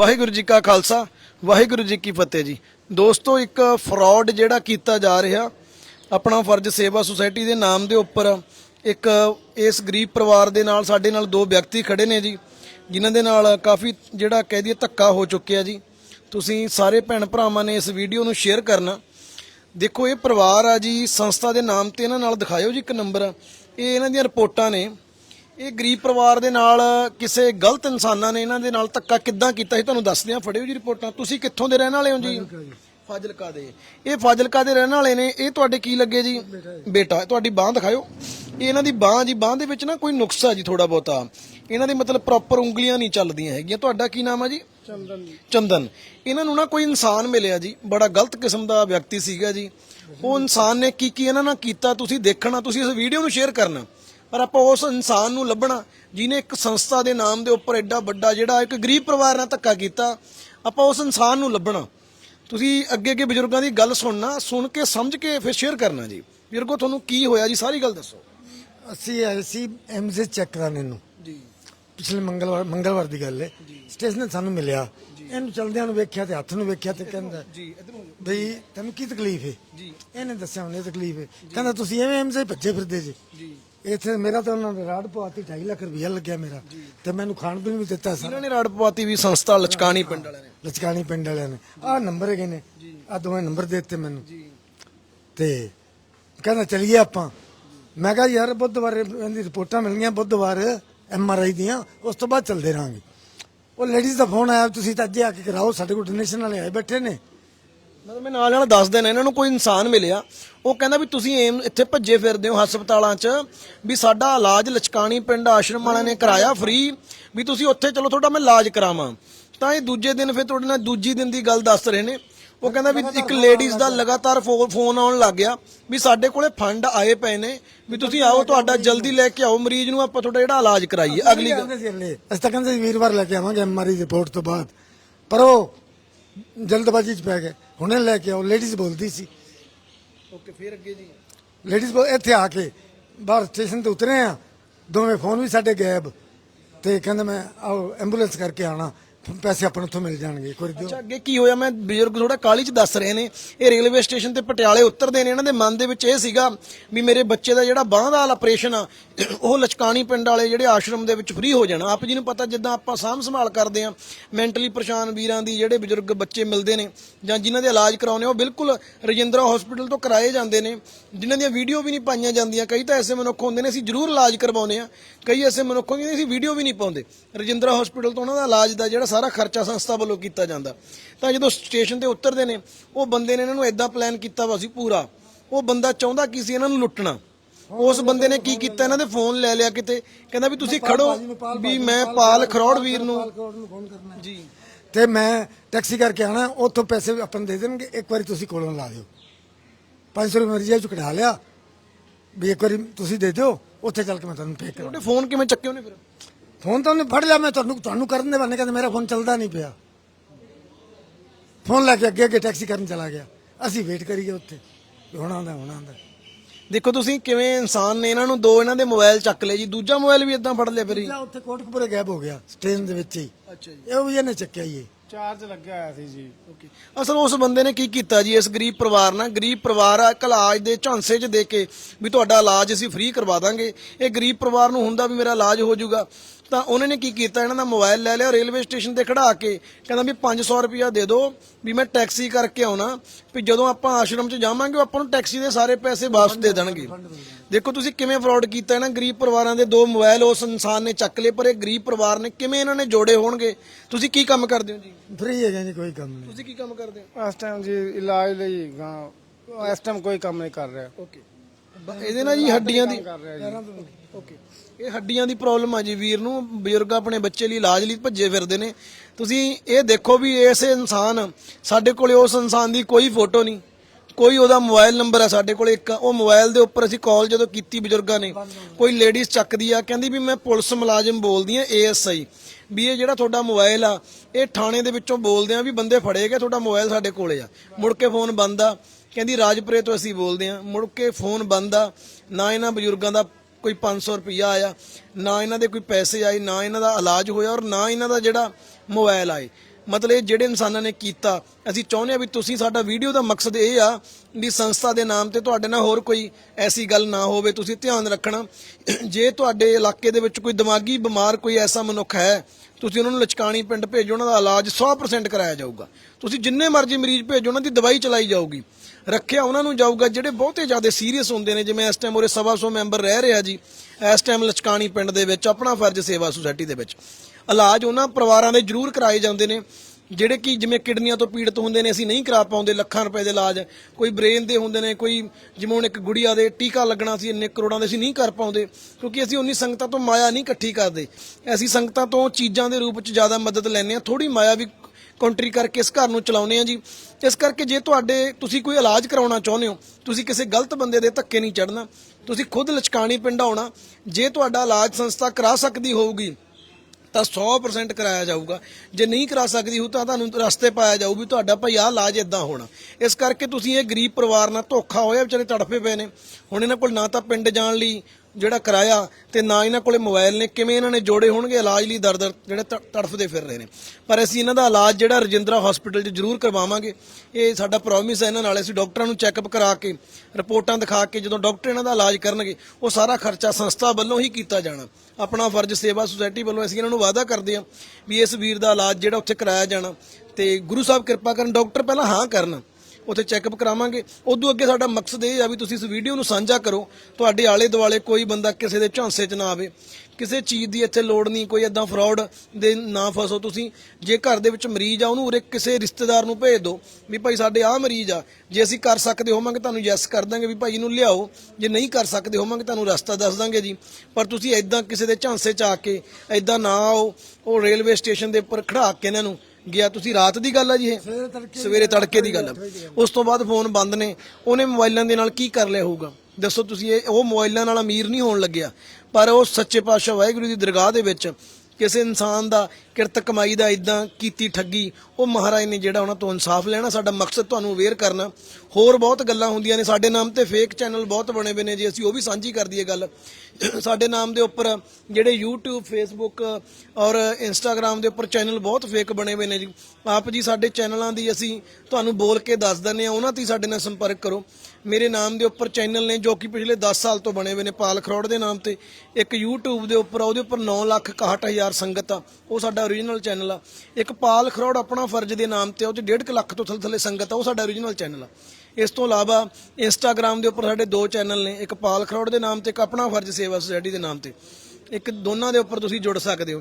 ਵਾਹਿਗੁਰੂ ਜੀ ਕਾ ਖਾਲਸਾ, ਵਾਹਿਗੁਰੂ ਜੀ ਕੀ ਫਤਿਹ ਜੀ। ਦੋਸਤੋ, ਇੱਕ ਫਰਾਡ ਜਿਹੜਾ ਕੀਤਾ ਜਾ ਰਿਹਾ, ਆਪਣਾ ਫਰਜ਼ ਸੇਵਾ ਸੁਸਾਇਟੀ ਦੇ ਨਾਮ ਦੇ ਉੱਪਰ, ਇੱਕ ਇਸ ਗਰੀਬ ਪਰਿਵਾਰ ਦੇ ਨਾਲ, ਸਾਡੇ ਨਾਲ ਦੋ ਵਿਅਕਤੀ ਖੜੇ ਨੇ ਜੀ, ਜਿਨ੍ਹਾਂ ਦੇ ਨਾਲ ਕਾਫੀ ਜਿਹੜਾ ਕਹਿ ਦਈਏ ਧੱਕਾ ਹੋ ਚੁੱਕਿਆ ਜੀ। ਤੁਸੀਂ ਸਾਰੇ ਭੈਣ ਭਰਾਵਾਂ ਨੇ ਇਸ ਵੀਡੀਓ ਨੂੰ ਸ਼ੇਅਰ ਕਰਨਾ। ਦੇਖੋ, ਇਹ ਪਰਿਵਾਰ ਆ ਜੀ, ਸੰਸਥਾ ਦੇ ਨਾਮ ਤੇ ਇਹਨਾਂ ਨਾਲ ਦਿਖਾਇਓ ਜੀ ਇੱਕ ਨੰਬਰ। ਇਹ ਇਹਨਾਂ ਦੀਆਂ ਰਿਪੋਰਟਾਂ ਨੇ। ਇਹ ਗਰੀਬ ਪਰਿਵਾਰ ਦੇ ਨਾਲ ਕਿਸੇ ਗਲਤ ਇਨਸਾਨਾਂ ਨੇ ਇਹਨਾਂ ਦੇ ਨਾਲ ਧੱਕਾ ਕਿੱਦਾਂ ਕੀਤਾ ਸੀ ਤੁਹਾਨੂੰ ਦੱਸਦੇ ਆ ਫੜਿਓ ਜੀ ਰਿਪੋਰਟਾਂ। ਤੁਸੀਂ ਕਿੱਥੋਂ ਦੇ ਰਹਿਣ ਵਾਲੇ ਹੋ ਜੀ? ਫਾਜ਼ਿਲਕਾ ਦੇ। ਇਹ ਫਾਜ਼ਿਲਕਾ ਦੇ ਰਹਿਣ ਵਾਲੇ ਨੇ। ਇਹ ਤੁਹਾਡੇ ਕੀ ਲੱਗੇ ਜੀ? ਬੇਟਾ ਤੁਹਾਡੀ ਬਾਹ ਦਿਖਾਇਓ। ਇਹ ਇਹਨਾਂ ਦੀ ਬਾਹ ਜੀ ਬਾਹ ਦੇ ਵਿੱਚ ਨਾ ਕੋਈ ਨੁਕਸ ਆ ਜੀ ਥੋੜਾ ਬਹੁਤਾ। ਇਹਨਾਂ ਦੀ ਮਤਲਬ ਪ੍ਰੋਪਰ ਉਂਗਲੀਆਂ ਨਹੀਂ ਚੱਲਦੀਆਂ ਹੈਗੀਆਂ। ਤੁਹਾਡਾ ਕੀ ਨਾਮ ਆ ਜੀ? ਚੰਦਨ ਚੰਦਨ। ਇਹਨਾਂ ਨੂੰ ਨਾ ਕੋਈ ਇਨਸਾਨ ਮਿਲਿਆ ਜੀ। ਬੜਾ ਗਲਤ ਕਿਸਮ ਦਾ ਵਿਅਕਤੀ ਸੀਗਾ ਜੀ। ਉਹ ਇਨਸਾਨ ਨੇ ਕੀ ਕੀ ਇਹਨਾਂ ਨਾਲ ਕੀਤਾ ਤੁਸੀਂ ਦੇਖਣਾ ਤੁਸੀਂ ਇਸ ਵੀਡੀਓ ਨੂੰ ਸ਼ੇਅਰ ਕਰਨਾ। ਪਰ ਆਪਾਂ ਉਸ ਇਨਸਾਨ ਨੂੰ ਲੱਭਣਾ ਜਿਨੇ ਇੱਕ ਸੰਸਥਾ ਦੇ ਨਾਮ ਦੇ ਉੱਪਰ ਐਡਾ ਵੱਡਾ ਜਿਹੜਾ ਇੱਕ ਗਰੀਬ ਪਰਿਵਾਰ ਨਾਲ ਧੱਕਾ ਕੀਤਾ ਆਪਾਂ ਉਸ ਇਨਸਾਨ ਨੂੰ ਲੱਭਣਾ। ਤੁਸੀਂ ਅੱਗੇ ਅੱਗੇ ਬਜ਼ੁਰਗਾਂ ਦੀ ਗੱਲ ਸੁਣਨਾ ਸੁਣ ਕੇ ਸਮਝ ਕੇ ਫਿਰ ਸ਼ੇਅਰ ਕਰਨਾ ਜੀ। ਬਜ਼ੁਰਗੋ ਤੁਹਾਨੂੰ ਕੀ ਹੋਇਆ ਜੀ? ਸਾਰੀ ਗੱਲ ਦੱਸੋ। ਅਸੀਂ ਆਏ ਸੀ ਐਮਜ਼ੇ ਚੈੱਕ ਕਰਾਣੇ ਨੂੰ। ਜੀ। ਪਿਛਲੇ ਮੰਗਲਵਾਰ ਮੰਗਲਵਾਰ ਦੀ ਗੱਲ ਹੈ। ਸਟੇਸ਼ਨ ਸਾਨੂੰ ਮਿਲਿਆ। ਇਹਨੂੰ ਚਲਦਿਆਂ ਨੂੰ ਵੇਖਿਆ ਤੇ ਹੱਥ ਨੂੰ ਵੇਖਿਆ ਤੇ ਕਹਿੰਦਾ ਜੀ ਬਈ ਤੈਨੂੰ ਕੀ ਤਕਲੀਫ ਹੈ? ਜੀ। ਇਹਨੇ ਦੱਸਿਆ ਉਹਨੇ ਤਕਲੀਫ ਹੈ। ਕਹਿੰਦਾ ਤੁਸੀਂ ਐਵੇਂ ਐਮਜ਼ੇ ਭੱਜੇ ਫਿਰਦੇ ਜੀ। ਜੀ। ਇੱਥੇ ਮੇਰਾ ਤਾਂ ਉਹਨਾਂ ਨੇ ਰਾੜ ਪਵਾਤੀ 2.5 ਲੱਖ ਰੁਪਇਆ ਲੱਗਿਆ ਮੇਰਾ। ਤੇ ਮੈਨੂੰ ਖਾਣ ਪੀਣ ਵੀ ਦਿੱਤਾ ਸੀ ਇਹਨਾਂ ਨੇ ਰਾੜ ਪਵਾਤੀ ਵੀ ਸੰਸਥਾ ਲਚਕਾਣੀ ਪਿੰਡ ਵਾਲਿਆਂ ਨੇ। ਲਚਕਾਣੀ ਪਿੰਡ ਵਾਲਿਆਂ ਨੇ। ਆਹ ਨੰਬਰ ਹੈਗੇ ਨੇ। ਆਹ ਦੋਵੇਂ ਨੰਬਰ ਦੇ ਦਿੱਤੇ ਮੈਨੂੰ। ਤੇ ਕਹਿੰਦਾ ਚਲੀਏ ਆਪਾਂ। ਮੈਂ ਕਿਹਾ ਯਾਰ ਬੁੱਧਵਾਰ ਇਹਦੀ ਰਿਪੋਰਟਾਂ ਮਿਲਣੀਆਂ ਬੁੱਧਵਾਰ ਐਮ ਆਰ ਆਈ ਦੀਆਂ ਉਸ ਤੋਂ ਬਾਅਦ ਚੱਲਦੇ ਰਾਂਗੇ ਉਹ ਲੇਡੀਜ਼ ਦਾ ਫੋਨ ਆਇਆ ਤੁਸੀਂ ਤਾਂ ਅੱਜੇ ਆ ਕੇ ਕਰਾਓ ਸਾਡੇ ਕੋਲ ਡੋਨੇਸ਼ਨ ਵਾਲੇ ਆਏ ਬੈਠੇ ਨੇ। ਮਤਲਬ ਮੈਂ ਨਾਲ ਨਾਲ ਦੱਸ ਦੇਣਾ ਇਹਨਾਂ ਨੂੰ ਕੋਈ ਇਨਸਾਨ ਮਿਲਿਆ। ਉਹ ਕਹਿੰਦਾ ਵੀ ਤੁਸੀਂ ਏਮ ਇੱਥੇ ਭੱਜੇ ਫਿਰਦੇ ਹੋ ਹਸਪਤਾਲਾਂ 'ਚ ਵੀ ਸਾਡਾ ਇਲਾਜ ਲਚਕਾਣੀ ਪਿੰਡ ਆਸ਼ਰਮ ਵਾਲਿਆਂ ਨੇ ਕਰਾਇਆ ਫ੍ਰੀ ਵੀ ਤੁਸੀਂ ਉੱਥੇ ਚਲੋ ਤੁਹਾਡਾ ਮੈਂ ਇਲਾਜ ਕਰਾਵਾਂ। ਤਾਂ ਇਹ ਦੂਜੇ ਦਿਨ ਫਿਰ ਤੁਹਾਡੇ ਨਾਲ ਦੂਜੀ ਦਿਨ ਦੀ ਗੱਲ ਦੱਸ ਰਹੇ ਨੇ। ਉਹ ਕਹਿੰਦਾ ਵੀ ਇੱਕ ਲੇਡੀਜ਼ ਦਾ ਲਗਾਤਾਰ ਫੋਨ ਆਉਣ ਲੱਗ ਗਿਆ ਵੀ ਸਾਡੇ ਕੋਲੇ ਫੰਡ ਆਏ ਪਏ ਨੇ ਵੀ ਤੁਸੀਂ ਆਓ ਤੁਹਾਡਾ ਜਲਦੀ ਲੈ ਕੇ ਆਓ ਮਰੀਜ਼ ਨੂੰ ਆਪਾਂ ਤੁਹਾਡਾ ਜਿਹੜਾ ਇਲਾਜ ਕਰਾਈਏ। ਅਗਲੀ ਗੱਲ ਅਸੀਂ ਤਾਂ ਕਹਿੰਦੇ ਵੀਰਵਾਰ ਲੈ ਕੇ ਆਵਾਂਗੇ ਐਮ ਆਰ ਆਈ ਰਿਪੋਰਟ ਤੋਂ ਬਾਅਦ। ਪਰ ਉਹ ਜਲਦਬਾਜ਼ੀ 'ਚ ਪੈ ਗਏ। ਹੁਣੇ ਲੈ ਕੇ ਆਓ ਲੇਡੀਜ਼ ਬੋਲਦੀ ਸੀ। ਓਕੇ ਫਿਰ ਅੱਗੇ ਜੀ। ਲੇਡੀਜ਼ ਬੋਲ ਇੱਥੇ ਆ ਕੇ ਬਾਹਰ ਸਟੇਸ਼ਨ ਤੇ ਉਤਰੇ ਆ। ਦੋਵੇਂ ਫੋਨ ਵੀ ਸਾਡੇ ਗਾਇਬ। ਤੇ ਕਹਿੰਦਾ ਮੈਂ ਆਓ ਐਂਬੂਲੈਂਸ ਕਰਕੇ ਆਣਾ। ਪੈਸੇ ਆਪਾਂ ਨੂੰ ਉੱਥੋਂ ਮਿਲ ਜਾਣਗੇ, ਇੱਕ ਵਾਰੀ ਦਿਓ। ਅੱਛਾ, ਅੱਗੇ ਕੀ ਹੋਇਆ? ਮੈਂ ਬਜ਼ੁਰਗ ਥੋੜਾ ਕਾਲੀ ਚ ਦੱਸ ਰਹੇ ਨੇ। ਇਹ ਰੇਲਵੇ ਸਟੇਸ਼ਨ ਤੇ ਪਟਿਆਲੇ ਉਤਰਦੇ ਨੇ। ਇਹਨਾਂ ਦੇ ਮਨ ਦੇ ਵਿੱਚ ਇਹ ਸੀਗਾ ਵੀ ਮੇਰੇ ਬੱਚੇ ਦਾ ਜਿਹੜਾ ਬਾਂਹ ਦਾ ਆਪਰੇਸ਼ਨ ਆ, ਉਹ ਲਚਕਾਣੀ ਪਿੰਡ ਵਾਲੇ ਜਿਹੜੇ ਆਸ਼ਰਮ ਦੇ ਵਿੱਚ ਫ੍ਰੀ ਹੋ ਜਾਣਾ। ਆਪ ਜੀ ਨੂੰ ਪਤਾ, ਜਿੱਦਾਂ ਆਪਾਂ ਸਾਂਭ ਸੰਭਾਲ ਕਰਦੇ ਆ ਮੈਂਟਲੀ ਪਰੇਸ਼ਾਨ ਵੀਰਾਂ ਦੀ ਜਿਹੜੇ ਬਜ਼ੁਰਗ ਬੱਚੇ ਮਿਲਦੇ ਨੇ, ਜਾਂ ਜਿਨ੍ਹਾਂ ਦੇ ਇਲਾਜ ਕਰਾਉਣੇ ਉਹ ਬਿਲਕੁਲ ਰਜਿੰਦਰਾ ਹਸਪੀਟਲ ਤੋਂ ਕਰਾਏ ਜਾਂਦੇ ਨੇ। ਜਿਨ੍ਹਾਂ ਦੀਆਂ ਵੀਡੀਓ ਵੀ ਨਹੀਂ ਪਾਈਆਂ ਜਾਂਦੀਆਂ। ਕਈ ਤਾਂ ਐਸੇ ਮਨੁੱਖ ਹੁੰਦੇ ਨੇ, ਅਸੀਂ ਜ਼ਰੂਰ ਇਲਾਜ ਕਰਵਾਉਂਦੇ ਆ ਕਈ ਐਸੇ ਮਨੁੱਖ ਹੁੰਦੇ ਨੇ, ਅਸੀਂ ਵੀਡੀਓ ਵੀ ਨਹੀਂ ਪਾਉਂਦੇ। ਰਜਿੰਦਰਾ ਹਸਪੀਟਲ ਤੋਂ ਉਹਨਾਂ ਦਾ ਇਲਾਜ ਦਾ ਜਿਹੜਾ ਸਾਰਾ ਖਰਚਾ ਸੰਸਥਾ ਵੱਲੋਂ ਕੀਤਾ ਜਾਂਦਾ। ਤਾਂ ਜਦੋਂ ਸਟੇਸ਼ਨ ਤੇ ਉਤਰਦੇ ਨੇ ਉਹ ਬੰਦੇ ਨੇ ਇਹਨਾਂ ਨੂੰ ਐਦਾਂ ਪਲਾਨ ਕੀਤਾ ਵਾ ਸੀ ਪੂਰਾ। ਉਹ ਬੰਦਾ ਚਾਹੁੰਦਾ ਕੀ ਸੀ ਇਹਨਾਂ ਨੂੰ ਲੁੱਟਣਾ। ਉਸ ਬੰਦੇ ਨੇ ਕੀ ਕੀਤਾ? ਇਹਨਾਂ ਦੇ ਫੋਨ ਲੈ ਲਿਆ ਕਿਤੇ। ਕਹਿੰਦਾ ਵੀ ਤੁਸੀਂ ਖੜੋ ਵੀ ਮੈਂ ਪਾਲ ਖਰੋੜ ਵੀਰ ਨੂੰ। ਜੀ। ਤੇ ਮੈਂ ਟੈਕਸੀ ਕਰਕੇ ਆਣਾ ਉੱਥੋਂ ਪੈਸੇ ਆਪਾਂ ਦੇ ਦੇਣਗੇ ਇੱਕ ਵਾਰੀ ਤੁਸੀਂ ਕੋਲੋਂ ਲਾ ਦਿਓ। 500 ਰੁਪਏ ਮੇਰੀ ਜੇਬ ਚ ਕਢਾ ਲਿਆ। ਵੀ ਇੱਕ ਵਾਰੀ ਤੁਸੀਂ ਦੇ ਦਿਓ ਉੱਥੇ ਚੱਲ ਕੇ ਮੈਂ ਤੁਹਾਨੂੰ ਪੇ ਕਰਾਂ ਤੁਹਾਡੇ ਫੋਨ ਕਿਵੇਂ ਚੱਕੇ ਉਹਨੇ ਫਿਰ? ਫੋਨ ਤਾਂ ਉਹਨੇ ਫੜ ਲਿਆ ਮੈਂ ਤੁਹਾਨੂੰ ਤੁਹਾਨੂੰ ਕਰਨ ਦੇ ਬੰਨੇ ਕਹਿੰਦਾ ਮੇਰਾ ਫੋਨ ਚੱਲਦਾ ਨਹੀਂ ਪਿਆ। ਫੋਨ ਲੈ ਕੇ ਅੱਗੇ ਅੱਗੇ ਟੈਕਸੀ ਕਰਨ ਚਲਾ ਗਿਆ। ਅਸੀਂ ਵੇਟ ਕਰੀਏ ਉੱਥੇ। ਹੁਣ ਆਉਂਦਾ ਹੁਣ ਆਉਂਦਾ। ਦੇਖੋ ਤੁਸੀਂ ਕਿਵੇਂ ਇਨਸਾਨ ਨੇ ਇਹਨਾਂ ਨੂੰ ਦੋ ਇਹਨਾਂ ਦੇ ਮੋਬਾਈਲ ਚੱਕ ਲਏ ਜੀ ਦੂਜਾ ਮੋਬਾਈਲ ਵੀ ਇਦਾਂ ਫੜ ਲਿਆ ਫਿਰ ਜੀ। ਉੱਥੇ ਕੋਟਕਪੁਰੇ ਗਾਇਬ ਹੋ ਗਿਆ ਸਟੇਸ਼ਨ ਦੇ ਵਿੱਚ ਹੀ। ਅੱਛਾ ਜੀ। ਇਹ ਵੀ ਇਹਨੇ ਚੱਕਿਆ ਹੀ ਇਹ। ਚਾਰਜ ਲੱਗਿਆ ਹੋਇਆ ਸੀ ਜੀ। ਓਕੇ। ਅਸਲ ਉਸ ਬੰਦੇ ਨੇ ਕੀ ਕੀਤਾ ਜੀ ਇਸ ਗਰੀਬ ਪਰਿਵਾਰ ਨਾਲ ਗਰੀਬ ਪਰਿਵਾਰ ਆ ਇੱਕ ਇਲਾਜ ਦੇ ਝਾਂਸੇ 'ਚ ਦੇ ਕੇ ਵੀ ਤੁਹਾਡਾ ਇਲਾਜ ਅਸੀਂ ਫ੍ਰੀ ਕਰਵਾ ਦਾਂਗੇ। ਇਹ ਗਰੀਬ ਪਰਿਵਾਰ ਨੂੰ ਹੁੰਦਾ ਵੀ ਮੇਰਾ ਇਲਾਜ ਹੋ ਜਾਊਗਾ। ਤਾਂ ਉਹਨਾਂ ਨੇ ਕੀ ਕੀਤਾ? ਇਹਨਾਂ ਦਾ ਮੋਬਾਈਲ ਲੈ ਲਿਆ ਰੇਲਵੇ ਸਟੇਸ਼ਨ ਤੇ ਖੜਾ ਕੇ। ਕਹਿੰਦਾ ਵੀ 500 ਰੁਪਇਆ ਦੇ ਦਿਓ ਵੀ ਮੈਂ ਟੈਕਸੀ ਕਰਕੇ ਆਉਣਾ। ਵੀ ਜਦੋਂ ਆਪਾਂ ਆਸ਼ਰਮ 'ਚ ਜਾਵਾਂਗੇ ਉਹ ਆਪਾਂ ਨੂੰ ਟੈਕਸੀ ਦੇ ਸਾਰੇ ਪੈਸੇ ਵਾਪਸ ਦੇ ਦੇਣਗੇ। ਦੇਖੋ ਤੁਸੀਂ ਕਿਵੇਂ ਫਰਾਡ ਕੀਤਾ ਇਹਨਾਂ ਗਰੀਬ ਪਰਿਵਾਰਾਂ ਦੇ ਦੋ ਮੋਬਾਈਲ ਉਸ ਇਨਸਾਨ ਨੇ ਚੱਕ ਲਏ ਪਰ ਇਹ ਗਰੀਬ ਪਰਿਵਾਰ ਨੇ ਕਿਵੇਂ ਇਹਨਾਂ ਨੇ ਜੋੜੇ ਹੋਣਗੇ? ਤੁਸੀਂ ਕੀ ਕੰਮ ਕਰਦੇ ਹੋ ਜੀ? ਫ੍ਰੀ ਹੈਗਾ ਜੀ ਕੋਈ ਕੰਮ ਨਹੀਂ। ਤੁਸੀਂ ਕੀ ਕੰਮ ਕਰਦੇ ਹੋ? ਇਸ ਟਾਈਮ ਜੀ ਇਲਾਜ ਲਈ ਗਾਂ ਇਸ ਟਾਈਮ ਕੋਈ ਕੰਮ ਨਹੀਂ ਕਰ ਰਿਹਾ। ਓਕੇ ਇਹਦੇ ਨਾਲ ਜੀ ਹੱਡੀਆਂ ਦੀ ਓਕੇ। ਇਹ ਹੱਡੀਆਂ ਦੀ ਪ੍ਰੋਬਲਮ ਆ ਜੀ ਵੀਰ ਨੂੰ। ਬਜ਼ੁਰਗ ਆਪਣੇ ਬੱਚੇ ਲਈ ਇਲਾਜ ਲਈ ਭੱਜੇ ਫਿਰਦੇ ਨੇ। ਤੁਸੀਂ ਇਹ ਦੇਖੋ ਵੀ ਇਸ ਇਨਸਾਨ ਸਾਡੇ ਕੋਲੇ ਉਸ ਇਨਸਾਨ ਦੀ ਕੋਈ ਫੋਟੋ ਨਹੀਂ। ਕੋਈ ਉਹਦਾ ਮੋਬਾਈਲ ਨੰਬਰ ਹੈ ਸਾਡੇ ਕੋਲੇ ਇੱਕ। ਉਹ ਮੋਬਾਈਲ ਦੇ ਉੱਪਰ ਅਸੀਂ ਕਾਲ ਜਦੋਂ ਕੀਤੀ ਬਜ਼ੁਰਗਾਂ ਨੇ ਕੋਈ ਲੇਡੀਜ਼ ਚੱਕਦੀ ਆ ਕਹਿੰਦੀ ਵੀ ਮੈਂ ਪੁਲਿਸ ਮੁਲਾਜ਼ਮ ਬੋਲਦੀ ਆ ਏਐਸਆਈ ਵੀ ਇਹ ਜਿਹੜਾ ਤੁਹਾਡਾ ਮੋਬਾਈਲ ਆ, ਇਹ ਥਾਣੇ ਦੇ ਵਿੱਚੋਂ ਬੋਲਦੇ ਆ ਵੀ ਬੰਦੇ ਫੜੇ ਗਏ, ਤੁਹਾਡਾ ਮੋਬਾਈਲ ਸਾਡੇ ਕੋਲੇ ਆ। ਮੁੜ ਕੇ ਫੋਨ ਬੰਦ ਆ। ਕਹਿੰਦੀ, ਰਾਜਪੁਰੇ ਤੋਂ ਅਸੀਂ ਬੋਲਦੇ ਆ। ਮੁੜ ਕੇ ਫੋਨ ਬੰਦ ਆ। ਨਾ ਇਹਨਾਂ ਬਜ਼ੁਰਗਾਂ ਦਾ ਕੋਈ 500 ਰੁਪਇਆ ਆਇਆ, ਨਾ ਇਹਨਾਂ ਦੇ ਕੋਈ ਪੈਸੇ ਆਏ, ਨਾ ਇਹਨਾਂ ਦਾ ਇਲਾਜ ਹੋਇਆ ਔਰ ਨਾ ਇਹਨਾਂ ਦਾ ਜਿਹੜਾ ਮੋਬਾਈਲ ਆਏ। ਮਤਲਬ ਇਹ ਜਿਹੜੇ ਇਨਸਾਨਾਂ ਨੇ ਕੀਤਾ, ਅਸੀਂ ਚਾਹੁੰਦੇ ਆ ਵੀ ਤੁਸੀਂ ਸਾਡਾ ਵੀਡੀਓ ਦਾ ਮਕਸਦ ਇਹ ਆ ਵੀ ਸੰਸਥਾ ਦੇ ਨਾਮ ਤੇ ਤੁਹਾਡੇ ਨਾਲ ਹੋਰ ਕੋਈ ਐਸੀ ਗੱਲ ਨਾ ਹੋਵੇ, ਤੁਸੀਂ ਧਿਆਨ ਰੱਖਣਾ। ਜੇ ਤੁਹਾਡੇ ਇਲਾਕੇ ਦੇ ਵਿੱਚ ਕੋਈ ਦਿਮਾਗੀ ਬਿਮਾਰ ਕੋਈ ਐਸਾ ਮਨੁੱਖ ਹੈ, ਤੁਸੀਂ ਉਹਨਾਂ ਨੂੰ ਲਚਕਾਣੀ ਪਿੰਡ ਭੇਜੋ, ਉਹਨਾਂ ਦਾ ਇਲਾਜ 100% ਕਰਾਇਆ ਜਾਊਗਾ। ਤੁਸੀਂ ਜਿੰਨੇ ਮਰਜ਼ੀ ਮਰੀਜ਼ ਭੇਜੋ, ਉਹਨਾਂ ਦੀ ਦਵਾਈ ਚਲਾਈ ਜਾਊਗੀ। ਰੱਖਿਆ ਉਹਨਾਂ ਨੂੰ ਜਾਊਗਾ, ਜਿਹੜੇ ਬਹੁਤੇ ਜ਼ਿਆਦਾ ਸੀਰੀਅਸ ਹੁੰਦੇ ਨੇ, ਜਿਵੇਂ ਇਸ ਟਾਈਮ ਉਰੇ ਸਵਾ ਸੌ ਮੈਂਬਰ ਰਹਿ ਰਿਹਾ ਜੀ, ਇਸ ਟਾਈਮ ਲਚਕਾਣੀ ਪਿੰਡ ਦੇ ਵਿੱਚ, ਆਪਣਾ ਫਰਜ਼ ਸੇਵਾ ਸੁਸਾਇਟੀ ਦੇ ਵਿੱਚ। ਇਲਾਜ ਉਹਨਾਂ ਪਰਿਵਾਰਾਂ ਦੇ ਜ਼ਰੂਰ ਕਰਾਏ ਜਾਂਦੇ ਨੇ। ਜਿਹੜੇ ਕਿ ਜਿਵੇਂ ਕਿਡਨੀਆਂ ਤੋਂ ਪੀੜਤ ਹੁੰਦੇ ਨੇ, ਅਸੀਂ ਨਹੀਂ ਕਰਾ ਪਾਉਂਦੇ, ਲੱਖਾਂ ਰੁਪਏ ਦੇ ਇਲਾਜ। ਕੋਈ ਬ੍ਰੇਨ ਦੇ ਹੁੰਦੇ ਨੇ, ਕੋਈ ਜਿਵੇਂ ਹੁਣ ਇੱਕ ਗੁੜੀਆ ਦੇ ਟੀਕਾ ਲੱਗਣਾ ਸੀ, ਇੰਨੇ ਕਰੋੜਾਂ ਦੇ ਅਸੀਂ ਨਹੀਂ ਕਰ ਪਾਉਂਦੇ। ਕਿਉਂਕਿ ਅਸੀਂ ਉਨੀ ਸੰਗਤਾਂ ਤੋਂ ਮਾਇਆ ਨਹੀਂ ਇਕੱਠੀ ਕਰਦੇ। ਅਸੀਂ ਸੰਗਤਾਂ ਤੋਂ ਚੀਜ਼ਾਂ ਦੇ ਰੂਪ 'ਚ ਜ਼ਿਆਦਾ ਮਦਦ ਲੈਂਦੇ ਹਾਂ। ਥੋੜੀ ਮਾਇਆ ਵੀ ਕੰਟਰੀ ਕਰਕੇ ਇਸ ਘਰ ਨੂੰ ਚਲਾਉਂਦੇ ਆ ਜੀ। ਇਸ ਕਰਕੇ ਜੇ ਤੁਹਾਡੇ ਤੁਸੀਂ ਕੋਈ ਇਲਾਜ ਕਰਾਉਣਾ ਚਾਹੁੰਦੇ ਹੋ, ਤੁਸੀਂ ਕਿਸੇ ਗਲਤ ਬੰਦੇ ਦੇ ਧੱਕੇ ਨਹੀਂ ਚੜਨਾ ਤੁਸੀਂ ਖੁਦ ਲਚਕਾਣੀ ਪਿੰਡ ਆਉਣਾ। ਜੇ ਤੁਹਾਡਾ ਇਲਾਜ ਸੰਸਥਾ ਕਰਾ ਸਕਦੀ ਹੋਊਗੀ ਤਾਂ 100% ਕਰਾਇਆ ਜਾਊਗਾ। ਜੇ ਨਹੀਂ ਕਰਾ ਸਕਦੀ ਹੋ ਤਾਂ ਤੁਹਾਨੂੰ ਰਸਤੇ ਪਾਇਆ ਜਾਊ ਵੀ ਤੁਹਾਡਾ ਭਾਈ ਆਹ ਇਲਾਜ ਇਦਾਂ ਹੋਣਾ। ਇਸ ਕਰਕੇ ਤੁਸੀਂ ਇਹ ਗਰੀਬ ਪਰਿਵਾਰ ਨਾਲ ਧੋਖਾ ਹੋਇਆ, ਵਿਚਾਰੇ ਤੜਫੇ ਪਏ ਨੇ। ਹੁਣ ਇਹਨਾਂ ਕੋਲ ਨਾ ਤਾਂ ਪਿੰਡ ਜਾਣ ਲਈ ਜਿਹੜਾ ਕਿਰਾਇਆ ਤੇ ਨਾ ਇਹਨਾਂ ਕੋਲੇ ਮੋਬਾਈਲ ਨੇ, ਕਿਵੇਂ ਇਹਨਾਂ ਨੇ ਜੋੜੇ ਹੋਣਗੇ, ਇਲਾਜ ਲਈ ਦਰ ਜਿਹੜੇ ਤੜਫਦੇ ਫਿਰ ਰਹੇ ਨੇ। ਪਰ ਅਸੀਂ ਇਹਨਾਂ ਦਾ ਇਲਾਜ ਜਿਹੜਾ ਰਜਿੰਦਰਾ ਹਸਪੀਟਲ 'ਚ ਜ਼ਰੂਰ ਕਰਵਾਵਾਂਗੇ। ਇਹ ਸਾਡਾ ਪ੍ਰੋਮਿਸ ਹੈ ਇਹਨਾਂ ਨਾਲ, ਅਸੀਂ ਡਾਕਟਰਾਂ ਨੂੰ ਚੈੱਕਅਪ ਕਰਾ ਕੇ, ਰਿਪੋਰਟਾਂ ਦਿਖਾ ਕੇ, ਜਦੋਂ ਡਾਕਟਰ ਇਹਨਾਂ ਦਾ ਇਲਾਜ ਕਰਨਗੇ, ਉਹ ਸਾਰਾ ਖਰਚਾ ਸੰਸਥਾ ਵੱਲੋਂ ਹੀ ਕੀਤਾ ਜਾਣਾ। ਆਪਣਾ ਫਰਜ਼ ਸੇਵਾ ਸੁਸਾਇਟੀ ਵੱਲੋਂ ਅਸੀਂ ਇਹਨਾਂ ਨੂੰ ਵਾਅਦਾ ਕਰਦੇ ਹਾਂ ਵੀ ਇਸ ਵੀਰ ਦਾ ਇਲਾਜ ਜਿਹੜਾ ਉੱਥੇ ਕਰਾਇਆ ਜਾਣਾ। ਤੇ ਗੁਰੂ ਸਾਹਿਬ ਕਿਰਪਾ ਕਰਨ, ਡਾਕਟਰ ਪਹਿਲਾਂ ਹਾਂ ਕਰਨ। ਉੱਥੇ ਚੈੱਕਅਪ ਕਰਾਵਾਂਗੇ। ਉਦੋਂ ਅੱਗੇ ਸਾਡਾ ਮਕਸਦ ਇਹ ਆ ਵੀ ਤੁਸੀਂ ਇਸ ਵੀਡੀਓ ਨੂੰ ਸਾਂਝਾ ਕਰੋ। ਤੁਹਾਡੇ ਆਲੇ ਦੁਆਲੇ ਕੋਈ ਬੰਦਾ ਕਿਸੇ ਦੇ ਝਾਂਸੇ 'ਚ ਨਾ ਆਵੇ। ਕਿਸੇ ਚੀਜ਼ ਦੀ ਇੱਥੇ ਲੋੜ ਨਹੀਂ, ਕੋਈ ਐਦਾਂ ਫਰਾਡ ਦੇ ਨਾ ਫਸੋ ਤੁਸੀਂ। ਜੇ ਘਰ ਦੇ ਵਿੱਚ ਮਰੀਜ਼ ਆ, ਉਹਨੂੰ ਉਰੇ ਕਿਸੇ ਰਿਸ਼ਤੇਦਾਰ ਨੂੰ ਭੇਜ ਦਿਓ ਵੀ ਭਾਈ ਸਾਡੇ ਆਹ ਮਰੀਜ਼ ਆ। ਜੇ ਅਸੀਂ ਕਰ ਸਕਦੇ ਹੋਵਾਂਗੇ, ਤੁਹਾਨੂੰ ਯੈਸ ਕਰ ਦਾਂਗੇ ਵੀ ਭਾਈ ਇਹਨੂੰ ਲਿਆਓ। ਜੇ ਨਹੀਂ ਕਰ ਸਕਦੇ ਹੋਵਾਂਗੇ, ਤੁਹਾਨੂੰ ਰਸਤਾ ਦੱਸ ਦਾਂਗੇ ਜੀ। ਪਰ ਤੁਸੀਂ ਐਦਾਂ ਕਿਸੇ ਦੇ ਝਾਂਸੇ 'ਚ ਆ ਕੇ ਐਦਾਂ ਨਾ ਆਓ। ਉਹ ਰੇਲਵੇ ਸਟੇਸ਼ਨ ਦੇ ਉੱਪਰ ਖੜਾ ਕੇ ਇਹਨਾਂ ਨੂੰ ਗਿਆ। ਤੁਸੀਂ ਰਾਤ ਦੀ ਗੱਲ ਆ ਜੀ ਇਹ। ਸਵੇਰੇ ਤੜਕੇ ਦੀ ਗੱਲ ਆ। ਉਸ ਤੋਂ ਬਾਅਦ ਫੋਨ ਬੰਦ ਨੇ। ਉਹਨੇ ਮੋਬਾਈਲਾਂ ਦੇ ਨਾਲ ਕੀ ਕਰ ਲਿਆ ਹੋਊਗਾ? ਦੱਸੋ ਤੁਸੀਂ ਇਹ ਉਹ ਮੋਬਾਈਲਾਂ ਨਾਲ ਅਮੀਰ ਨਹੀਂ ਹੋਣ ਲੱਗਿਆ। ਪਰ ਉਹ ਸੱਚੇ ਪਾਤਸ਼ਾਹ ਵਾਹਿਗੁਰੂ ਦੀ ਦਰਗਾਹ ਦੇ ਵਿੱਚ ਕਿਸੇ ਇਨਸਾਨ ਦਾ ਕਿਰਤ ਕਮਾਈ ਦਾ ਇਦਾਂ ਕੀਤੀ ਠੱਗੀ ਉਹ ਮਹਾਰਾਜ ਨੇ ਜਿਹੜਾ ਉਹਨਾਂ ਤੋਂ ਇਨਸਾਫ ਲੈਣਾ ਸਾਡਾ ਮਕਸਦ ਤੁਹਾਨੂੰ ਅਵੇਅਰ ਕਰਨਾ। ਹੋਰ ਬਹੁਤ ਗੱਲਾਂ ਹੁੰਦੀਆਂ ਨੇ। ਸਾਡੇ ਨਾਮ ਤੇ ਫੇਕ ਚੈਨਲ ਬਹੁਤ ਬਣੇ ਹੋਏ ਨੇ। ਜੀ ਅਸੀਂ ਉਹ ਵੀ ਸਾਂਝੀ ਕਰ ਦਈਏ ਗੱਲ। ਸਾਡੇ ਨਾਮ ਦੇ ਉੱਪਰ ਜਿਹੜੇ YouTube, Facebook ਔਰ Instagram ਦੇ ਉੱਪਰ ਚੈਨਲ ਬਹੁਤ ਫੇਕ ਬਣੇ ਹੋਏ ਨੇ ਜੀ। ਆਪ ਜੀ ਸਾਡੇ ਚੈਨਲਾਂ ਦੀ ਅਸੀਂ ਤੁਹਾਨੂੰ ਬੋਲ ਕੇ ਦੱਸ ਦਿੰਦੇ ਆ ਉਹਨਾਂ ਤੇ ਸਾਡੇ ਨਾਲ ਸੰਪਰਕ ਕਰੋ। ਮੇਰੇ ਨਾਮ ਦੇ ਉੱਪਰ ਚੈਨਲ ਨੇ ਜੋ ਕਿ ਪਿਛਲੇ 10 ਸਾਲ ਤੋਂ ਬਣੇ ਹੋਏ ਨੇ ਪਾਲ ਖਰੋੜ ਦੇ ਨਾਮ ਤੇ। ਇੱਕ YouTube ਦੇ ਉੱਪਰ ਉਹਦੇ ਉੱਪਰ 9 ਲੱਖ 61 ਹਜ਼ਾਰ ਸੰਗਤ ਆ, ਉਹ ਸਾਡਾ ਓਰੀਜਨਲ ਚੈਨਲ ਆ। ਇੱਕ ਪਾਲ ਖਰੋੜ ਆਪਣਾ ਫਰਜ਼ ਦੇ ਨਾਮ ਤੇ ਉਹ 'ਚ 1.5 ਲੱਖ ਤੋਂ ਥੱਲੇ ਥੱਲੇ ਸੰਗਤ ਆ, ਉਹ ਸਾਡਾ ਓਰੀਜਨਲ ਚੈਨਲ ਆ। ਇਸ ਤੋਂ ਇਲਾਵਾ ਇੰਸਟਾਗ੍ਰam ਦੇ ਉੱਪਰ ਸਾਡੇ ਦੋ ਚੈਨਲ ਨੇ, ਇੱਕ ਪਾਲ ਖਰੋੜ ਦੇ ਨਾਮ ਤੇ, ਇੱਕ ਆਪਣਾ ਫਰਜ਼ ਸੇਵਾ ਸੁਸਾਇਟੀ ਦੇ ਨਾਮ ਤੇ। ਇੱਕ ਦੋਨਾਂ ਦੇ ਉੱਪਰ ਤੁਸੀਂ ਜੁੜ ਸਕਦੇ ਹੋ।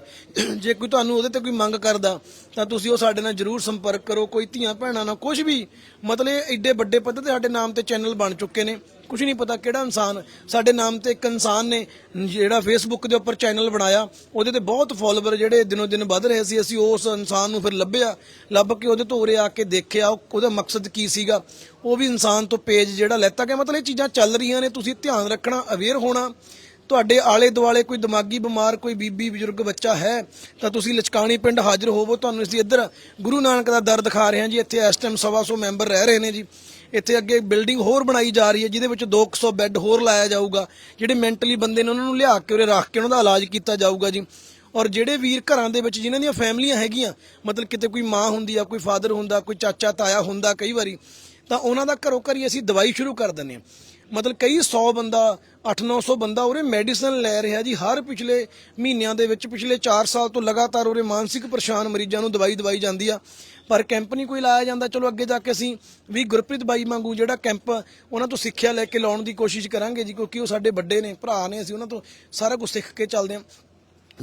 ਜੇ ਕੋਈ ਤੁਹਾਨੂੰ ਉਹਦੇ ਤੇ ਕੋਈ ਮੰਗ ਕਰਦਾ, ਤਾਂ ਤੁਸੀਂ ਉਹ ਸਾਡੇ ਨਾਲ ਜਰੂਰ ਸੰਪਰਕ ਕਰੋ। ਕੋਈ ਧੀਆਂ ਭੈਣਾਂ ਨਾਲ ਕੁਝ ਵੀ, ਮਤਲਬ ਇਹ ਐਡੇ ਵੱਡੇ ਪੱਧਰ ਤੇ ਸਾਡੇ ਨਾਮ ਤੇ ਚੈਨਲ ਬਣ ਚੁੱਕੇ ਨੇ। ਕੁਝ ਨਹੀਂ ਪਤਾ ਕਿਹੜਾ ਇਨਸਾਨ ਸਾਡੇ ਨਾਮ ਤੇ ਇੱਕ ਇਨਸਾਨ ਨੇ ਜਿਹੜਾ ਫੇਸਬੁੱਕ ਦੇ ਉੱਪਰ ਚੈਨਲ ਬਣਾਇਆ, ਉਹਦੇ ਤੇ ਬਹੁਤ ਫਾਲੋਅਰ ਜਿਹੜੇ ਦਿਨੋ ਦਿਨ ਵੱਧ ਰਹੇ ਸੀ, ਅਸੀਂ ਉਸ ਇਨਸਾਨ ਨੂੰ ਫਿਰ ਲੱਭਿਆ, ਲੱਭ ਕੇ ਉਹਦੇ ਤੋਂ ਉਰੇ ਆ ਕੇ ਦੇਖਿਆ ਉਹਦਾ ਮਕਸਦ ਕੀ ਸੀਗਾ? ਉਹ ਵੀ ਇਨਸਾਨ ਤੋਂ ਪੇਜ ਜਿਹੜਾ ਲੈਤਾ ਗਿਆ, ਮਤਲਬ ਇਹ ਚੀਜ਼ਾਂ ਚੱਲ ਰਹੀਆਂ ਨੇ, ਤੁਸੀਂ ਧਿਆਨ ਰੱਖਣਾ ਅਵੇਅਰ ਹੋਣਾ। ਤੁਹਾਡੇ ਆਲੇ ਦੁਆਲੇ ਕੋਈ ਦਿਮਾਗੀ ਬਿਮਾਰ, ਕੋਈ ਬੀਬੀ, ਬਜ਼ੁਰਗ, ਬੱਚਾ ਹੈ, ਤਾਂ ਤੁਸੀਂ ਲਚਕਾਣੀ ਪਿੰਡ ਹਾਜ਼ਰ ਹੋਵੋ, ਤੁਹਾਨੂੰ ਅਸੀਂ ਇੱਧਰ ਗੁਰੂ ਨਾਨਕ ਦਾ ਦਰ ਦਿਖਾ ਰਹੇ ਹਾਂ ਜੀ, ਇੱਥੇ ਇਸ ਟਾਈਮ ਸਵਾ ਸੌ ਮੈਂਬਰ ਰਹਿ ਰਹੇ ਨੇ ਜੀ। ਇੱਥੇ ਅੱਗੇ ਬਿਲਡਿੰਗ ਹੋਰ ਬਣਾਈ ਜਾ ਰਹੀ ਹੈ, ਜਿਹਦੇ ਵਿੱਚ 200 ਬੈੱਡ ਹੋਰ ਲਾਇਆ ਜਾਊਗਾ, ਜਿਹੜੇ ਮੈਂਟਲੀ ਬੰਦੇ ਨੇ ਉਹਨਾਂ ਨੂੰ ਲਿਆ ਕੇ ਉਰੇ ਰੱਖ ਕੇ ਉਹਨਾਂ ਦਾ ਇਲਾਜ ਕੀਤਾ ਜਾਊਗਾ ਜੀ। ਔਰ ਜਿਹੜੇ ਵੀਰ ਘਰਾਂ ਦੇ ਵਿੱਚ, ਜਿਨ੍ਹਾਂ ਦੀਆਂ ਫੈਮਲੀਆਂ ਹੈਗੀਆਂ, ਮਤਲਬ ਕਿਤੇ ਕੋਈ ਮਾਂ ਹੁੰਦੀ ਆ, ਕੋਈ ਫਾਦਰ ਹੁੰਦਾ, ਕੋਈ ਚਾਚਾ, ਤਾਇਆ ਹੁੰਦਾ ਕਈ ਵਾਰੀ, ਤਾਂ ਉਹਨਾਂ ਦਾ ਘਰੋਂ ਘਰੀ ਅਸੀਂ ਦਵਾਈ ਸ਼ੁਰੂ ਕਰ ਦਿੰਦੇ ਹਾਂ। ਮਤਲਬ ਕਈ 100 ਬੰਦਾ 8-900 ਬੰਦਾ ਉਰੇ ਮੈਡੀਸਨ ਲੈ ਰਿਹਾ ਜੀ। ਹਰ ਪਿਛਲੇ ਮਹੀਨਿਆਂ ਦੇ ਵਿੱਚ, ਪਿਛਲੇ 4 ਸਾਲ ਤੋਂ ਲਗਾਤਾਰ ਉਰੇ ਮਾਨਸਿਕ ਪਰੇਸ਼ਾਨ ਮਰੀਜ਼ਾਂ ਨੂੰ ਦਵਾਈ ਦਵਾਈ ਜਾਂਦੀ ਆ। ਪਰ ਕੈਂਪ ਨਹੀਂ ਕੋਈ ਲਾਇਆ ਜਾਂਦਾ। ਚਲੋ ਅੱਗੇ ਜਾ ਕੇ ਅਸੀਂ ਵੀ ਗੁਰਪ੍ਰੀਤ ਬਾਈ ਵਾਂਗੂ ਜਿਹੜਾ ਕੈਂਪ ਉਹਨਾਂ ਤੋਂ ਸਿੱਖਿਆ ਲੈ ਕੇ ਲਾਉਣ ਦੀ ਕੋਸ਼ਿਸ਼ ਕਰਾਂਗੇ ਜੀ, ਕਿਉਂਕਿ ਉਹ ਸਾਡੇ ਵੱਡੇ ਨੇ, ਭਰਾ ਨੇ, ਅਸੀਂ ਉਹਨਾਂ ਤੋਂ ਸਾਰਾ ਕੁਝ ਸਿੱਖ ਕੇ ਚੱਲਦੇ ਹਾਂ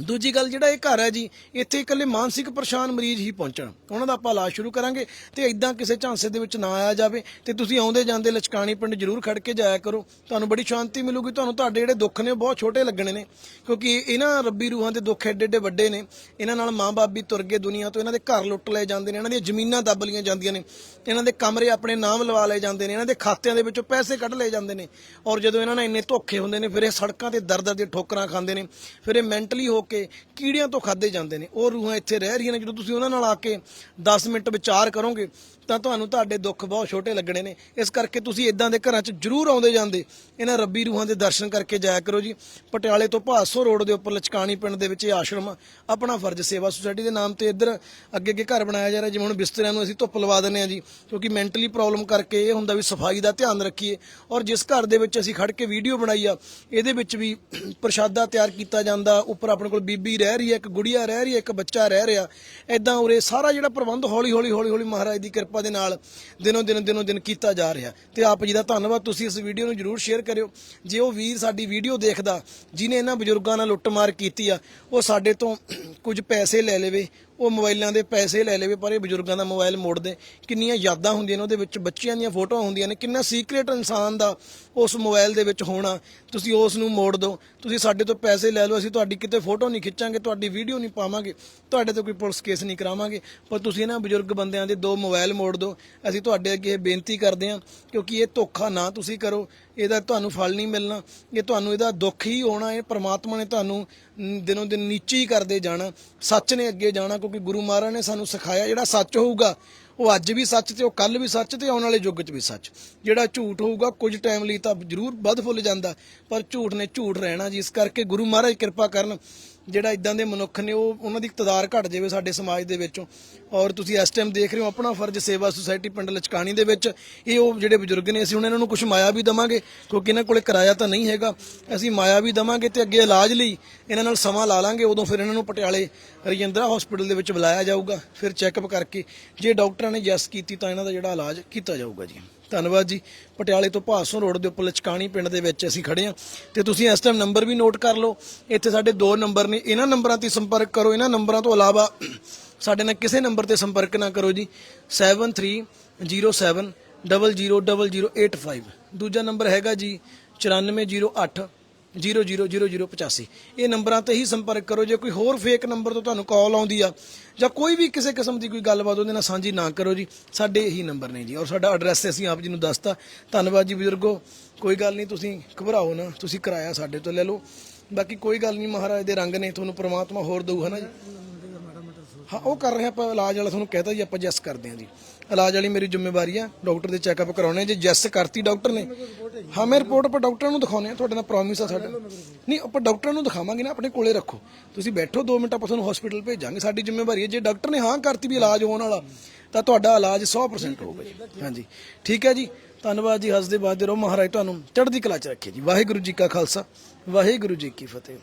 ਦੂਜੀ ਗੱਲ ਜਿਹੜਾ ਇਹ ਘਰ ਹੈ ਜੀ, ਇੱਥੇ ਇਕੱਲੇ ਮਾਨਸਿਕ ਪਰੇਸ਼ਾਨ ਮਰੀਜ਼ ਹੀ ਪਹੁੰਚਣ। ਉਹਨਾਂ ਦਾ ਆਪਾਂ ਇਲਾਜ ਸ਼ੁਰੂ ਕਰਾਂਗੇ ਤੇ ਇਦਾਂ ਕਿਸੇ ਝਾਂਸੇ ਦੇ ਵਿੱਚ ਨਾ ਆਇਆ ਜਾਵੇ ਤੇ ਤੁਸੀਂ ਆਉਂਦੇ ਜਾਂਦੇ ਲਚਕਾਣੀ ਪਿੰਡ ਜ਼ਰੂਰ ਖੜ ਕੇ ਜਾਇਆ ਕਰੋ। ਤੁਹਾਨੂੰ ਬੜੀ ਸ਼ਾਂਤੀ ਮਿਲੂਗੀ, ਤੁਹਾਨੂੰ ਤੁਹਾਡੇ ਜਿਹੜੇ ਦੁੱਖ ਨੇ ਉਹ ਬਹੁਤ ਛੋਟੇ ਲੱਗਣੇ ਨੇ। ਕਿਉਂਕਿ ਇਹਨਾਂ ਰੱਬੀ ਰੂਹਾਂ ਦੇ ਦੁੱਖ ਐਡੇ ਐਡੇ ਵੱਡੇ ਨੇ। ਇਹਨਾਂ ਨਾਲ ਮਾਂ-ਬਾਪ ਵੀ ਤੁਰ ਗਏ ਦੁਨੀਆ ਤੋਂ, ਇਹਨਾਂ ਦੇ ਘਰ ਲੁੱਟ ਲਏ ਜਾਂਦੇ ਨੇ, ਇਹਨਾਂ ਦੀਆਂ ਜ਼ਮੀਨਾਂ ਦੱਬ ਲਈਆਂ ਜਾਂਦੀਆਂ ਨੇ। ਇਹਨਾਂ ਦੇ ਕਮਰੇ ਆਪਣੇ ਨਾਮ ਲਵਾ ਲਏ ਜਾਂਦੇ ਨੇ, ਇਹਨਾਂ ਦੇ ਖਾਤਿਆਂ ਦੇ ਵਿੱਚੋਂ ਪੈਸੇ ਕੱਢ ਲਏ ਜਾਂਦੇ ਨੇ। ਔਰ ਜਦੋਂ ਇਹਨਾਂ ਨਾਲ ਇੰਨੇ ਧੋਖੇ ਹੁੰਦੇ ਨੇ, ਫਿਰ ਇਹ ਸੜਕਾਂ ਤੇ ਦਰਦ ਦੇ ਠੋਕਰਾਂ ਖਾਂਦੇ ਨੇ। ਫਿਰ ਇਹ ਮੈਂਟਲੀ ਹੋ ਕੇ ਕੀੜਿਆਂ ਤੋਂ ਖਾਦੇ ਜਾਂਦੇ ਨੇ। ਉਹ ਰੂਹਾਂ ਇੱਥੇ ਰਹਿ ਰਹੀਆਂ ਨੇ। ਜਦੋਂ ਤੁਸੀਂ ਉਹਨਾਂ ਨਾਲ ਆ ਕੇ 10 ਮਿੰਟ ਵਿਚਾਰ ਕਰੋਗੇ, ਤਾਂ ਤੁਹਾਨੂੰ ਤੁਹਾਡੇ ਦੁੱਖ ਬਹੁਤ ਛੋਟੇ ਲੱਗਣੇ ਨੇ। ਇਸ ਕਰਕੇ ਤੁਸੀਂ ਇਦਾਂ ਦੇ ਘਰਾਂ 'ਚ ਜ਼ਰੂਰ ਆਉਂਦੇ ਜਾਂਦੇ। ਇਹਨਾਂ ਰੱਬੀ ਰੂਹਾਂ ਦੇ ਦਰਸ਼ਨ ਕਰਕੇ ਜਾਇਆ ਕਰੋ ਜੀ। ਪਟਿਆਲੇ ਤੋਂ ਭਾਸੋ ਰੋਡ ਦੇ ਉੱਪਰ ਲਚਕਾਣੀ ਪਿੰਡ ਦੇ ਵਿੱਚ ਇਹ ਆਸ਼ਰਮ ਆ। ਆਪਣਾ ਫਰਜ਼ ਸੇਵਾ ਸੁਸਾਇਟੀ ਦੇ ਨਾਮ ਤੇ ਇੱਧਰ ਅੱਗੇ ਅੱਗੇ ਘਰ ਬਣਾਇਆ ਜਾ ਰਿਹਾ, ਜਿਵੇਂ ਹੁਣ ਬਿਸਤਰਿਆਂ ਨੂੰ ਅਸੀਂ ਧੁੱਪ ਲਵਾ ਦਿੰਦੇ ਆ ਜੀ। ਕਿਉਂਕਿ ਮੈਂਟਲੀ ਪ੍ਰੋਬਲਮ ਕਰਕੇ ਇਹ ਹੁੰਦਾ ਵੀ ਸਫ਼ਾਈ ਦਾ ਧਿਆਨ ਰੱਖੀਏ। ਔਰ ਜਿਸ ਘਰ ਦੇ ਵਿੱਚ ਅਸੀਂ ਖੜ ਕੇ ਵੀਡੀਓ ਬਣਾਈ ਆ, ਇਹਦੇ ਵਿੱਚ ਵੀ ਪ੍ਰਸ਼ਾਦਾ ਤਿਆਰ ਕੀਤਾ ਜਾਂਦਾ, ਉੱਪਰ ਆਪਣੇ ਕੋਲ ਬੀਬੀ ਰਹਿ ਰਹੀ ਹੈ, ਇੱਕ ਗੁੜੀਆ ਰਹਿ ਰਹੀ ਹੈ, ਇੱਕ ਬੱਚਾ ਰਹਿ ਰਿਹਾ। ਐਦਾਂ ਉਰੇ ਸਾਰਾ ਜਿਹੜਾ ਪ੍ਰਬੰਧ ਹੌਲੀ ਹੌਲੀ ਹੌਲੀ ਹੌਲੀ ਮਹਾਰਾਜ ਦੀ ਕਿਰਪਾ ਦੇ ਨਾਲ ਦਿਨੋ ਦਿਨ ਦਿਨੋ ਦਿਨ ਕੀਤਾ ਜਾ ਰਿਹਾ। ਤੇ ਆਪ ਜੀ ਦਾ ਧੰਨਵਾਦ, ਤੁਸੀਂ ਇਸ ਵੀਡੀਓ ਨੂੰ ਜਰੂਰ ਸ਼ੇਅਰ ਕਰਿਓ। ਜੇ ਉਹ ਵੀਰ ਸਾਡੀ ਵੀਡੀਓ ਦੇਖਦਾ ਜਿਨੇ ਇਹਨਾਂ ਬਜ਼ੁਰਗਾਂ ਨਾਲ ਲੁੱਟਮਾਰ ਕੀਤੀ ਆ, ਉਹ ਸਾਡੇ ਤੋਂ ਕੁਝ ਪੈਸੇ ਲੈ ਲਵੇ ਉਹ ਮੋਬਾਈਲਾਂ ਦੇ ਪੈਸੇ ਲੈ ਲਵੇ, ਪਰ ਇਹ ਬਜ਼ੁਰਗਾਂ ਦਾ ਮੋਬਾਈਲ ਮੋੜ ਦੇ ਕਿੰਨੀਆਂ ਯਾਦਾਂ ਹੁੰਦੀਆਂ ਨੇ ਉਹਦੇ ਵਿੱਚ, ਬੱਚਿਆਂ ਦੀਆਂ ਫੋਟੋਆਂ ਹੁੰਦੀਆਂ ਨੇ। ਕਿੰਨਾ ਸੀਕ੍ਰੀਟ ਇਨਸਾਨ ਦਾ ਉਸ ਮੋਬਾਈਲ ਦੇ ਵਿੱਚ ਹੋਣਾ। ਤੁਸੀਂ ਉਸ ਨੂੰ ਮੋੜ ਦਿਓ ਤੁਸੀਂ ਸਾਡੇ ਤੋਂ ਪੈਸੇ ਲੈ ਲਓ, ਅਸੀਂ ਤੁਹਾਡੀ ਕਿਤੇ ਫੋਟੋ ਨਹੀਂ ਖਿੱਚਾਂਗੇ, ਤੁਹਾਡੀ ਵੀਡੀਓ ਨਹੀਂ ਪਾਵਾਂਗੇ। ਤੁਹਾਡੇ ਤੋਂ ਕੋਈ ਪੁਲਿਸ ਕੇਸ ਨਹੀਂ ਕਰਾਵਾਂਗੇ। ਪਰ ਤੁਸੀਂ ਇਹਨਾਂ ਬਜ਼ੁਰਗ ਬੰਦਿਆਂ ਦੇ ਦੋ ਮੋਬਾਈਲ ਮੋੜ ਦਿਓ ਅਸੀਂ ਤੁਹਾਡੇ ਅੱਗੇ ਇਹ ਬੇਨਤੀ ਕਰਦੇ ਹਾਂ, ਕਿਉਂਕਿ ਇਹ ਧੋਖਾ ਨਾ ਤੁਸੀਂ ਕਰੋ। ਇਹਦਾ ਤੁਹਾਨੂੰ ਫਲ ਨਹੀਂ ਮਿਲਣਾ, ਇਹ ਤੁਹਾਨੂੰ ਇਹਦਾ ਦੁੱਖ ਹੀ ਹੋਣਾ, ਇਹ ਪ੍ਰਮਾਤਮਾ ਨੇ ਤੁਹਾਨੂੰ ਨ- ਦਿਨੋਂ ਦਿਨ ਨੀਚੇ ਹੀ ਕਰਦੇ ਜਾਣਾ, ਸੱਚ ਨੇ ਅੱਗੇ ਜਾਣਾ, ਕਿਉਂਕਿ ਗੁਰੂ ਮਹਾਰਾਜ ਨੇ ਸਾਨੂੰ ਸਿਖਾਇਆ ਜਿਹੜਾ ਸੱਚ ਹੋਊਗਾ, ਉਹ ਅੱਜ ਵੀ ਸੱਚ ਤੇ ਉਹ ਕੱਲ ਵੀ ਸੱਚ ਤੇ ਆਉਣ ਵਾਲੇ ਯੁੱਗ 'ਚ ਵੀ ਸੱਚ। ਜਿਹੜਾ ਝੂਠ ਹੋਊਗਾ, ਕੁਝ ਟਾਈਮ ਲਈ ਤਾਂ ਜ਼ਰੂਰ ਵੱਧ ਫੁੱਲ ਜਾਂਦਾ, ਪਰ ਝੂਠ ਨੇ ਝੂਠ ਰਹਿਣਾ ਜੀ, ਇਸ ਕਰਕੇ ਗੁਰੂ ਮਹਾਰਾਜ ਕਿਰਪਾ ਕਰਨ ਜਿਹੜਾ ਇਦਾਂ ਦੇ ਮਨੁੱਖ ਨੇ, ਉਹ ਉਹਨਾਂ ਦੀ ਇਕਤਦਾਰ ਘਟ ਜਾਵੇ ਸਾਡੇ ਸਮਾਜ ਦੇ ਵਿੱਚੋਂ। ਔਰ ਤੁਸੀਂ ਇਸ ਟਾਈਮ ਦੇਖ ਰਹੇ ਹੋ ਆਪਣਾ ਫਰਜ਼ ਸੇਵਾ ਸੁਸਾਇਟੀ ਪਿੰਡ ਲਚਕਾਣੀ ਦੇ ਵਿੱਚ। ਇਹ ਉਹ ਜਿਹੜੇ ਬਜ਼ੁਰਗ ਨੇ, ਅਸੀਂ ਹੁਣ ਇਹਨਾਂ ਨੂੰ ਕੁਝ ਮਾਇਆ ਵੀ ਦਵਾਂਗੇ, ਕਿਉਂਕਿ ਇਹਨਾਂ ਕੋਲੇ ਕਿਰਾਇਆ ਤਾਂ ਨਹੀਂ ਹੈਗਾ। ਅਸੀਂ ਮਾਇਆ ਵੀ ਦਵਾਂਗੇ ਤੇ ਅੱਗੇ ਇਲਾਜ ਲਈ ਇਹਨਾਂ ਨਾਲ ਸਮਾਂ ਲਾ ਲਾਂਗੇ, ਉਦੋਂ ਫਿਰ ਇਹਨਾਂ ਨੂੰ ਪਟਿਆਲੇ ਰਜਿੰਦਰਾ ਹਸਪੀਟਲ ਦੇ ਵਿੱਚ ਬੁਲਾਇਆ ਜਾਊਗਾ। ਫਿਰ ਚੈੱਕਅਪ ਕਰਕੇ ਜੇ ਡਾਕਟਰਾਂ ਨੇ ਯੈਸ ਕੀਤੀ ਤਾਂ ਇਹਨਾਂ ਦਾ ਜਿਹੜਾ ਇਲਾਜ ਕੀਤਾ ਜਾਊਗਾ ਜੀ। ਧੰਨਵਾਦ ਜੀ। ਪਟਿਆਲੇ ਤੋਂ ਭਾਸੋਂ ਰੋਡ ਦੇ ਉੱਪਰ ਲਚਕਾਣੀ ਪਿੰਡ ਦੇ ਵਿੱਚ ਅਸੀਂ ਖੜੇ ਹਾਂ। ਤੇ ਤੁਸੀਂ ਇਸ ਟਾਈਮ ਨੰਬਰ ਵੀ ਨੋਟ ਕਰ ਲਓ। ਇੱਥੇ ਸਾਡੇ ਦੋ ਨੰਬਰ ਨੇ। ਇਹਨਾਂ ਨੰਬਰਾਂ ਤੇ ਸੰਪਰਕ ਕਰੋ। ਇਹਨਾਂ ਨੰਬਰਾਂ ਤੋਂ ਇਲਾਵਾ ਸਾਡੇ ਨਾਲ ਕਿਸੇ ਨੰਬਰ ਤੇ ਸੰਪਰਕ ਨਾ ਕਰੋ ਜੀ। 7307 000085 ਦੂਜਾ ਨੰਬਰ ਹੈਗਾ ਜੀ 9408 000085 ਇਹ ਨੰਬਰਾਂ ਤੇ ਹੀ ਸੰਪਰਕ ਕਰੋ। ਜੇ ਕੋਈ ਹੋਰ ਫੇਕ ਨੰਬਰ ਤੋਂ ਤੁਹਾਨੂੰ ਕਾਲ ਆਉਂਦੀ ਆ, ਜਾਂ ਕੋਈ ਵੀ ਕਿਸੇ ਕਿਸਮ ਦੀ ਕੋਈ ਗੱਲਬਾਤ ਉਹਦੇ ਨਾਲ ਸਾਂਝੀ ਨਾ ਕਰੋ ਜੀ, ਸਾਡੇ ਇਹੀ ਨੰਬਰ ਨੇ ਜੀ। ਔਰ ਸਾਡਾ ਐਡਰੈਸ ਅਸੀਂ ਆਪ ਜੀ ਨੂੰ ਦੱਸਤਾ। ਧੰਨਵਾਦ ਜੀ ਬਜ਼ੁਰਗੋ। ਕੋਈ ਗੱਲ ਨਹੀਂ, ਤੁਸੀਂ ਘਬਰਾਓ ਨਾ। ਤੁਸੀਂ ਕਿਰਾਇਆ ਸਾਡੇ ਤੋਂ ਲੈ ਲਓ। ਬਾਕੀ ਕੋਈ ਗੱਲ ਨਹੀਂ, ਮਹਾਰਾਜ ਦੇ ਰੰਗ ਨੇ, ਤੁਹਾਨੂੰ ਪ੍ਰਮਾਤਮਾ ਹੋਰ ਦਊ ਹੈ ਨਾ ਜੀ? ਹਾਂ, ਉਹ ਕਰ ਰਹੇ ਆਪਾਂ ਇਲਾਜ ਵਾਲਾ ਤੁਹਾਨੂੰ ਕਹਿਤਾ ਜੀ, ਆਪਾਂ ਜੈਸ ਕਰਦੇ ਹਾਂ ਜੀ। ਇਲਾਜ ਵਾਲੀ ਮੇਰੀ ਜ਼ਿੰਮੇਵਾਰੀ ਆ, ਡਾਕਟਰ ਦੇ ਚੈੱਕਅਪ ਕਰਾਉਣੇ ਜੇ ਜੈਸ ਕਰਤੀ ਡਾਕਟਰ ਨੇ, ਹਾਂ, ਮੈਂ ਰਿਪੋਰਟ ਆਪਾਂ ਡਾਕਟਰਾਂ ਨੂੰ ਦਿਖਾਉਣੇ ਆ ਤੁਹਾਡੇ ਨਾਲ ਪ੍ਰੋਮਿਸ ਆ ਸਾਡਾ। ਨਹੀਂ, ਆਪਾਂ ਡਾਕਟਰਾਂ ਨੂੰ ਦਿਖਾਵਾਂਗੇ ਨਾ, ਆਪਣੇ ਕੋਲੇ ਰੱਖੋ। ਤੁਸੀਂ ਬੈਠੋ 2 ਮਿੰਟ, ਆਪਾਂ ਤੁਹਾਨੂੰ ਹਸਪੀਟਲ ਭੇਜਾਂਗੇ। ਸਾਡੀ ਜ਼ਿੰਮੇਵਾਰੀ ਹੈ ਜੇ ਡਾਕਟਰ ਨੇ ਹਾਂ ਕਰਤੀ ਵੀ ਇਲਾਜ ਹੋਣ ਵਾਲਾ, ਤਾਂ ਤੁਹਾਡਾ ਇਲਾਜ 100% ਹੋਊਗਾ ਜੀ। ਹਾਂਜੀ। ਠੀਕ ਹੈ ਜੀ। ਧੰਨਵਾਦ ਜੀ, ਹੱਸਦੇ ਬਾਦ ਰਹੋ। ਮਹਾਰਾਜ ਤੁਹਾਨੂੰ ਚੜ੍ਹਦੀ ਕਲਾ ਚ ਰੱਖੇ ਜੀ। ਵਾਹਿਗੁਰੂ ਜੀ ਕਾ ਖਾਲਸਾ, ਵਾਹਿਗੁਰੂ ਜੀ ਕੀ ਫਤਿਹ।